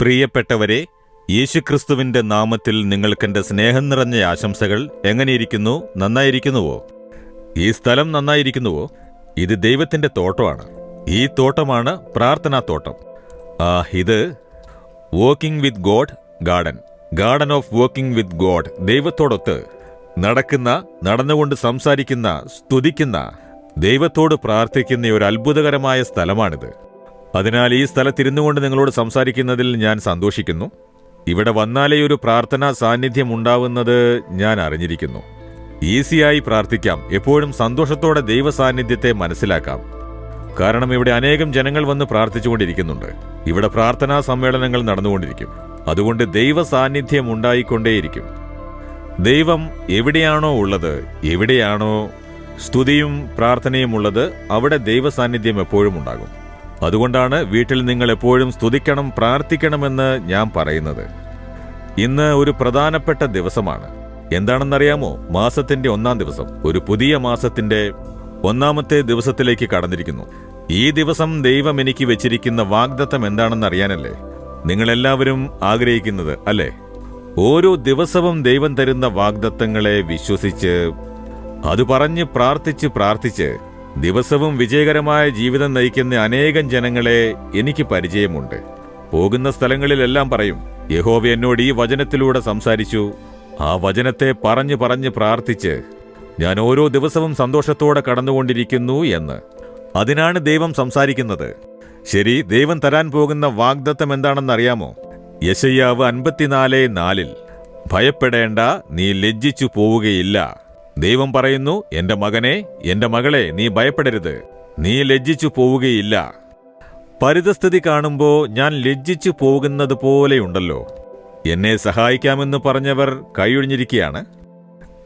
പ്രിയപ്പെട്ടവരെ യേശുക്രിസ്തുവിന്റെ നാമത്തിൽ നിങ്ങൾക്കെന്റെ സ്നേഹം നിറഞ്ഞ ആശംസകൾ എങ്ങനെയിരിക്കുന്നു? നന്നായിരിക്കുന്നുവോ? ഈ സ്ഥലം നന്നായിരിക്കുന്നുവോ? ഇത് ദൈവത്തിന്റെ തോട്ടമാണ്. ഈ തോട്ടമാണ് പ്രാർത്ഥനാ തോട്ടം. ആ ഇത് walking with God garden garden of walking with God ദൈവത്തോടൊത്ത് നടക്കുന്ന നടന്നുകൊണ്ട് സംസാരിക്കുന്ന സ്തുതിക്കുന്ന ദൈവത്തോട് പ്രാർത്ഥിക്കുന്ന ഒരു അത്ഭുതകരമായ സ്ഥലമാണിത്. അതിനാൽ ഈ സ്ഥലത്തിരുന്നു കൊണ്ട് നിങ്ങളോട് സംസാരിക്കുന്നതിൽ ഞാൻ സന്തോഷിക്കുന്നു. ഇവിടെ വന്നാലേ ഒരു പ്രാർത്ഥനാ സാന്നിധ്യം ഉണ്ടാവുന്നത് ഞാൻ അറിഞ്ഞിരിക്കുന്നു. ഈസിയായി പ്രാർത്ഥിക്കാം. എപ്പോഴും സന്തോഷത്തോടെ ദൈവ സാന്നിധ്യത്തെ മനസ്സിലാക്കാം. കാരണം ഇവിടെ അനേകം ജനങ്ങൾ വന്ന് പ്രാർത്ഥിച്ചുകൊണ്ടിരിക്കുന്നുണ്ട്. ഇവിടെ പ്രാർത്ഥനാ സമ്മേളനങ്ങൾ നടന്നുകൊണ്ടിരിക്കും. അതുകൊണ്ട് ദൈവ സാന്നിധ്യം ഉണ്ടായിക്കൊണ്ടേയിരിക്കും. ദൈവം എവിടെയാണോ ഉള്ളത് എവിടെയാണോ സ്തുതിയും പ്രാർത്ഥനയും ഉള്ളത് അവിടെ ദൈവ സാന്നിധ്യം എപ്പോഴും ഉണ്ടാകും. അതുകൊണ്ടാണ് വീട്ടിൽ നിങ്ങൾ എപ്പോഴും സ്തുതിക്കണം പ്രാർത്ഥിക്കണമെന്ന് ഞാൻ പറയുന്നത്. ഇന്ന് ഒരു പ്രധാനപ്പെട്ട ദിവസമാണ്. എന്താണെന്നറിയാമോ? മാസത്തിന്റെ ഒന്നാം ദിവസം. ഒരു പുതിയ മാസത്തിന്റെ ഒന്നാമത്തെ ദിവസത്തിലേക്ക് കടന്നിരിക്കുന്നു. ഈ ദിവസം ദൈവം എനിക്ക് വെച്ചിരിക്കുന്ന വാഗ്ദത്തം എന്താണെന്ന് അറിയാനല്ലേ നിങ്ങളെല്ലാവരും ആഗ്രഹിക്കുന്നത് അല്ലേ? ഓരോ ദിവസവും ദൈവം തരുന്ന വാഗ്ദത്തങ്ങളെ വിശ്വസിച്ച് അത് പറഞ്ഞ് പ്രാർത്ഥിച്ച് പ്രാർത്ഥിച്ച് ദിവസവും വിജയകരമായ ജീവിതം നയിക്കുന്ന അനേകം ജനങ്ങളെ എനിക്ക് പരിചയമുണ്ട്. പോകുന്ന സ്ഥലങ്ങളിലെല്ലാം പറയും യഹോവ എന്നോട് ഈ വചനത്തിലൂടെ സംസാരിച്ചു. ആ വചനത്തെ പറഞ്ഞു പറഞ്ഞ് പ്രാർത്ഥിച്ച് ഞാൻ ഓരോ ദിവസവും സന്തോഷത്തോടെ കടന്നുകൊണ്ടിരിക്കുന്നു എന്ന്. അതിനാണ് ദൈവം സംസാരിക്കുന്നത്. ശരി ദൈവം തരാൻ പോകുന്ന വാഗ്ദത്തം എന്താണെന്നറിയാമോ? യശയ്യാവ് അൻപത്തിനാല് നാലിൽ ഭയപ്പെടേണ്ട നീ ലജ്ജിച്ചു പോവുകയില്ല. ദൈവം പറയുന്നു എന്റെ മകനെ എന്റെ മകളെ നീ ഭയപ്പെടരുത്. നീ ലജ്ജിച്ചു പോവുകയില്ല. പരിതസ്ഥിതി കാണുമ്പോൾ ഞാൻ ലജ്ജിച്ചു പോകുന്നത് പോലെയുണ്ടല്ലോ എന്നെ സഹായിക്കാമെന്ന് പറഞ്ഞവർ കൈയൊഴിഞ്ഞിരിക്കുകയാണ്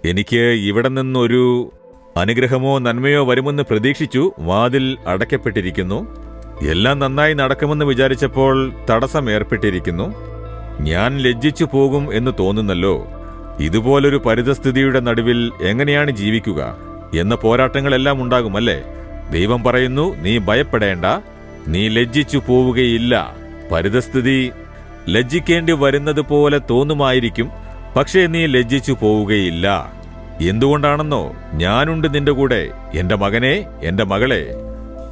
എനിക്ക് ഇവിടെ നിന്നൊരു അനുഗ്രഹമോ നന്മയോ വരുമെന്ന് പ്രതീക്ഷിച്ചു വാതിൽ അടയ്ക്കപ്പെട്ടിരിക്കുന്നു. എല്ലാം നന്നായി നടക്കുമെന്ന് വിചാരിച്ചപ്പോൾ തടസ്സം ഏർപ്പെട്ടിരിക്കുന്നു. ഞാൻ ലജ്ജിച്ചു പോകും എന്ന് തോന്നുന്നല്ലോ. ഇതുപോലൊരു പരിതസ്ഥിതിയുടെ നടുവിൽ എങ്ങനെയാണ് ജീവിക്കുക? എന്ന പോരാട്ടങ്ങളെല്ലാം ഉണ്ടാകുമല്ലേ ദൈവം പറയുന്നു നീ ഭയപ്പെടേണ്ട. നീ ലജ്ജിച്ചു പോവുകയില്ല. പരിതസ്ഥിതി ലജ്ജിക്കേണ്ടി വരുന്നത് പോലെ തോന്നുമായിരിക്കും പക്ഷേ നീ ലജ്ജിച്ചു പോവുകയില്ല. എന്തുകൊണ്ടാണെന്നോ? ഞാനുണ്ട് നിന്റെ കൂടെ. എന്റെ മകനെ എന്റെ മകളെ.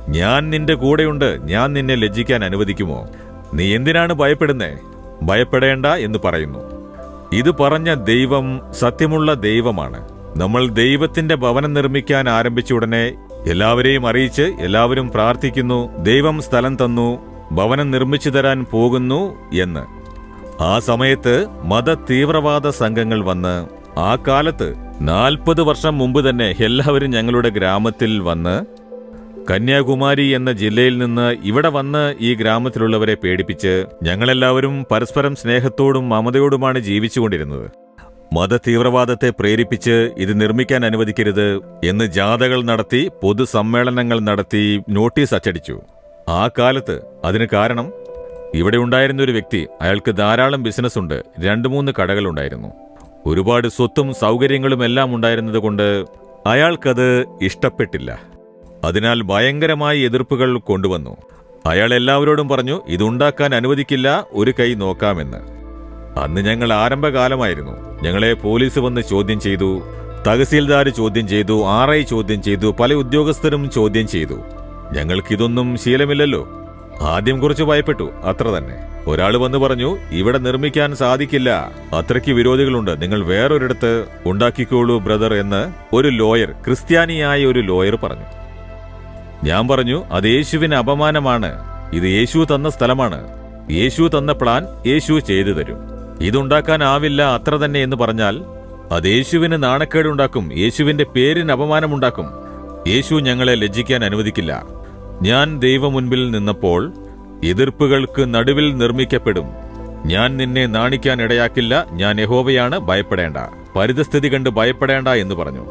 ഞാൻ നിന്റെ കൂടെയുണ്ട്. ഞാൻ നിന്നെ ലജ്ജിക്കാൻ അനുവദിക്കുമോ? നീ എന്തിനാണ് ഭയപ്പെടുന്നേ? ഭയപ്പെടേണ്ട എന്ന് പറയുന്നു. ഇത് പറഞ്ഞ ദൈവം സത്യമുള്ള ദൈവമാണ്. നമ്മൾ ദൈവത്തിന്റെ ഭവനം നിർമ്മിക്കാൻ ആരംഭിച്ച ഉടനെ എല്ലാവരെയും അറിയിച്ച് എല്ലാവരും പ്രാർത്ഥിക്കുന്നു ദൈവം സ്ഥലം തന്നു ഭവനം നിർമ്മിച്ചു തരാൻ പോകുന്നു എന്ന്. ആ സമയത്ത് മത തീവ്രവാദ സംഘങ്ങൾ വന്ന് ആ കാലത്ത് നാൽപ്പത് വർഷം മുമ്പ് തന്നെ എല്ലാവരും ഞങ്ങളുടെ ഗ്രാമത്തിൽ വന്ന് കന്യാകുമാരി എന്ന ജില്ലയിൽ നിന്ന് ഇവിടെ വന്ന് ഈ ഗ്രാമത്തിലുള്ളവരെ പേടിപ്പിച്ച് ഞങ്ങളെല്ലാവരും പരസ്പരം സ്നേഹത്തോടും മമതയോടുമാണ് ജീവിച്ചുകൊണ്ടിരുന്നത്. മതതീവ്രവാദത്തെ പ്രേരിപ്പിച്ച് ഇത് നിർമ്മിക്കാൻ അനുവദിക്കരുത് എന്ന് ജാഥകൾ നടത്തി പൊതുസമ്മേളനങ്ങൾ നടത്തി നോട്ടീസ് അച്ചടിച്ചു. ആ കാലത്ത് അതിന് കാരണം ഇവിടെ ഉണ്ടായിരുന്ന ഒരു വ്യക്തി അയാൾക്ക് ധാരാളം ബിസിനസ് ഉണ്ട് രണ്ടു മൂന്ന് കടകളുണ്ടായിരുന്നു ഒരുപാട് സ്വത്തും സൗകര്യങ്ങളും എല്ലാം ഉണ്ടായിരുന്നതുകൊണ്ട് അയാൾക്കത് ഇഷ്ടപ്പെട്ടില്ല. അതിനാൽ ഭയങ്കരമായ എതിർപ്പുകൾ കൊണ്ടുവന്നു. അയാൾ എല്ലാവരോടും പറഞ്ഞു ഇതുണ്ടാക്കാൻ അനുവദിക്കില്ല ഒരു കൈ നോക്കാമെന്ന്. അന്ന് ഞങ്ങൾ ആരംഭകാലമായിരുന്നു. ഞങ്ങളെ പോലീസ് വന്ന് ചോദ്യം ചെയ്തു തഹസീൽദാർ ചോദ്യം ചെയ്തു ആർ ഐ ചോദ്യം ചെയ്തു പല ഉദ്യോഗസ്ഥരും ചോദ്യം ചെയ്തു. ഞങ്ങൾക്കിതൊന്നും ശീലമില്ലല്ലോ. ആദ്യം കുറച്ച് ഭയപ്പെട്ടു അത്ര തന്നെ. ഒരാൾ വന്ന് പറഞ്ഞു ഇവിടെ നിർമ്മിക്കാൻ സാധിക്കില്ല. അത്രയ്ക്ക് വിരോധികളുണ്ട്. നിങ്ങൾ വേറൊരിടത്ത് ഉണ്ടാക്കിക്കോളൂ ബ്രദർ എന്ന് ഒരു ലോയർ ക്രിസ്ത്യാനിയായ ഒരു ലോയർ പറഞ്ഞു. ഞാൻ പറഞ്ഞു അത് യേശുവിന് അപമാനമാണ്. ഇത് യേശു തന്ന സ്ഥലമാണ്. യേശു തന്ന പ്ലാൻ യേശു ചെയ്തു തരും. ഇതുണ്ടാക്കാനാവില്ല അത്ര തന്നെ എന്ന് പറഞ്ഞാൽ അത് യേശുവിന് നാണക്കേടുണ്ടാക്കും യേശുവിന്റെ പേരിന് അപമാനമുണ്ടാക്കും യേശു ഞങ്ങളെ ലജ്ജിക്കാൻ അനുവദിക്കില്ല. ഞാൻ ദൈവമുൻപിൽ നിന്നപ്പോൾ എതിർപ്പുകൾക്ക് നടുവിൽ നിർമ്മിക്കപ്പെടും. ഞാൻ നിന്നെ നാണിക്കാൻ ഇടയാക്കില്ല ഞാൻ യഹോവയാണ് ഭയപ്പെടേണ്ട. പരിതസ്ഥിതി കണ്ട് ഭയപ്പെടേണ്ട എന്ന് പറഞ്ഞു.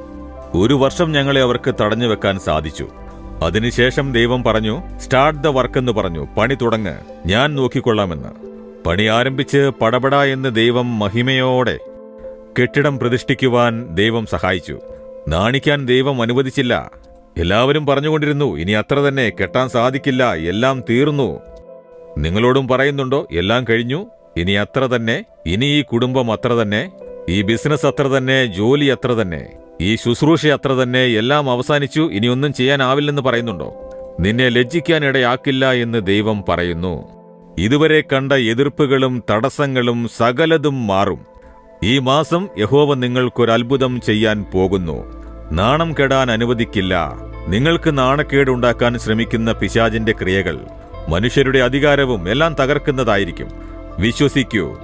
ഒരു വർഷം ഞങ്ങളെ അവർക്ക് തടഞ്ഞു വെക്കാൻ സാധിച്ചു. അതിനുശേഷം ദൈവം പറഞ്ഞു സ്റ്റാർട്ട് ദ വർക്ക് എന്ന് പറഞ്ഞു. പണി തുടങ്ങ്. ഞാൻ നോക്കിക്കൊള്ളാമെന്ന്. പണി ആരംഭിച്ച് പടപട എന്ന് ദൈവം മഹിമയോടെ കെട്ടിടം പ്രതിഷ്ഠിക്കുവാൻ ദൈവം സഹായിച്ചു. നാണിക്കാൻ ദൈവം അനുവദിച്ചില്ല. എല്ലാവരും പറഞ്ഞുകൊണ്ടിരുന്നു ഇനി അത്ര തന്നെ കെട്ടാൻ സാധിക്കില്ല. എല്ലാം തീർന്നു. നിങ്ങളോടും പറയുന്നുണ്ടോ എല്ലാം കഴിഞ്ഞു? ഇനി അത്ര തന്നെ. ഇനി ഈ കുടുംബം അത്ര തന്നെ. ഈ ബിസിനസ് അത്ര തന്നെ. ജോലി അത്ര തന്നെ. ഈ ശുശ്രൂഷ അത്ര തന്നെ എല്ലാം അവസാനിച്ചു ഇനിയൊന്നും ചെയ്യാനാവില്ലെന്ന് പറയുന്നുണ്ടോ? നിന്നെ ലജ്ജിക്കാനിടയാക്കില്ല എന്ന് ദൈവം പറയുന്നു. ഇതുവരെ കണ്ട എതിർപ്പുകളും തടസ്സങ്ങളും സകലതും മാറും. ഈ മാസം യഹോവ നിങ്ങൾക്കൊരത്ഭുതം ചെയ്യാൻ പോകുന്നു. നാണം കെടാൻ അനുവദിക്കില്ല. നിങ്ങൾക്ക് നാണക്കേടുണ്ടാക്കാൻ ശ്രമിക്കുന്ന പിശാചിന്റെ ക്രിയകൾ മനുഷ്യരുടെ അധികാരവും എല്ലാം തകർക്കുന്നതായിരിക്കും. വിശ്വസിക്കൂ.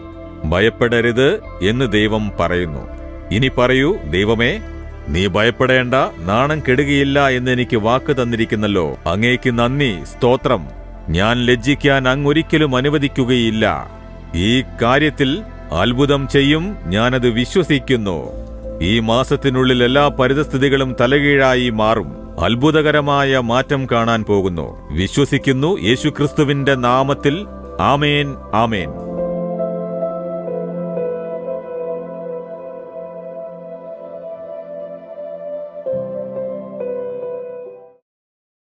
ഭയപ്പെടരുത് എന്ന് ദൈവം പറയുന്നു. ഇനി പറയൂ ദൈവമേ നീ ഭയപ്പെടേണ്ട നാണം കെടുകയില്ല എന്ന് എനിക്ക് വാക്ക് തന്നിരിക്കുന്നല്ലോ. അങ്ങേക്ക് നന്ദി സ്തോത്രം. ഞാൻ ലജ്ജിക്കാൻ അങ്ങൊരിക്കലും അനുവദിക്കുകയില്ല. ഈ കാര്യത്തിൽ അത്ഭുതം ചെയ്യും ഞാനത് വിശ്വസിക്കുന്നു. ഈ മാസത്തിനുള്ളിൽ എല്ലാ പരിതസ്ഥിതികളും തലകീഴായി മാറും. അത്ഭുതകരമായ മാറ്റം കാണാൻ പോകുന്നു. വിശ്വസിക്കുന്നു യേശുക്രിസ്തുവിന്റെ നാമത്തിൽ. ആമേൻ ആമേൻ.